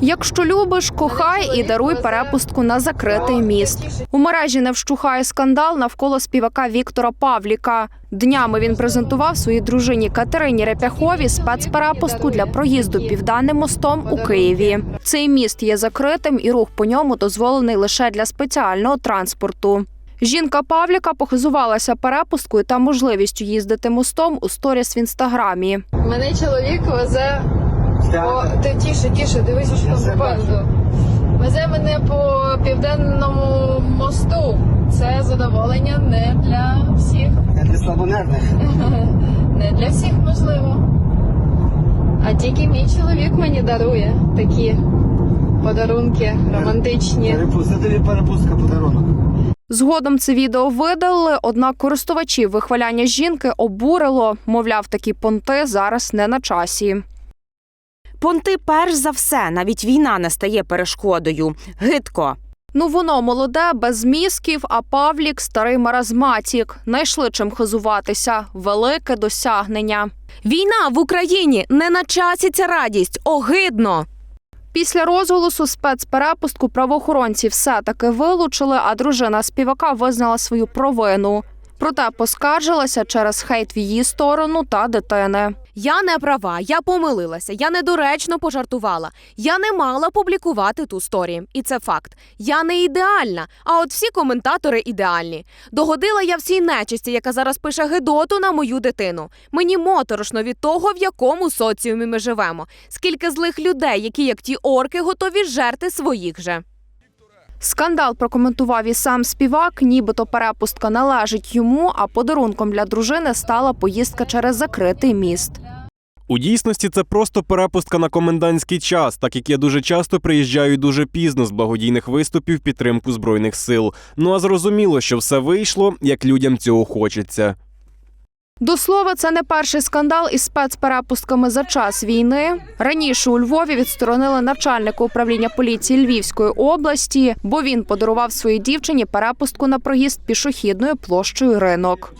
Якщо любиш, кохай і даруй перепустку на закритий міст. У мережі не вщухає скандал навколо співака Віктора Павліка. Днями він презентував своїй дружині Катерині Репяхові спецперепустку для проїзду південним мостом у Києві. Цей міст є закритим, і рух по ньому дозволений лише для спеціального транспорту. Жінка Павліка похизувалася перепусткою та можливістю їздити мостом у сторіс в інстаграмі. Мене чоловік везе по ти тіше, тіше, дивись, що там попереду. Везе мене по південному мосту. Це задоволення не для всіх. Для слабонервних. Не для всіх можливо. А тільки мій чоловік мені дарує такі подарунки романтичні. Перепустка, тобі перепустка подарунок. Згодом це відео видалили, однак користувачів вихваляння жінки обурило. Мовляв, такі понти зараз не на часі. Понти, перш за все, навіть війна не стає перешкодою. Гидко. Ну воно молоде, без мізків, а Павлік старий маразматік. Найшли чим хизуватися. Велике досягнення. Війна в Україні не на часі ця радість. Огидно. Після розголосу спецперепустку правоохоронці все таки вилучили, а дружина співака визнала свою провину. Проте поскаржилася через хейт в її сторону та дитини. Я не права, я помилилася, я недоречно пожартувала. Я не мала публікувати ту сторі. І це факт. Я не ідеальна, а от всі коментатори ідеальні. Догодила я всій нечисті, яка зараз пише гидоту на мою дитину. Мені моторошно від того, в якому соціумі ми живемо. Скільки злих людей, які як ті орки, готові жерти своїх же. Скандал прокоментував і сам співак, нібито перепустка належить йому, а подарунком для дружини стала поїздка через закритий міст. У дійсності це просто перепустка на комендантський час, так як я дуже часто приїжджаю дуже пізно з благодійних виступів підтримку збройних сил. Ну а зрозуміло, що все вийшло, як людям цього хочеться. До слова, це не перший скандал із спецперепустками за час війни. Раніше у Львові відсторонили начальника управління поліції Львівської області, бо він подарував своїй дівчині перепустку на проїзд пішохідною площею ринок.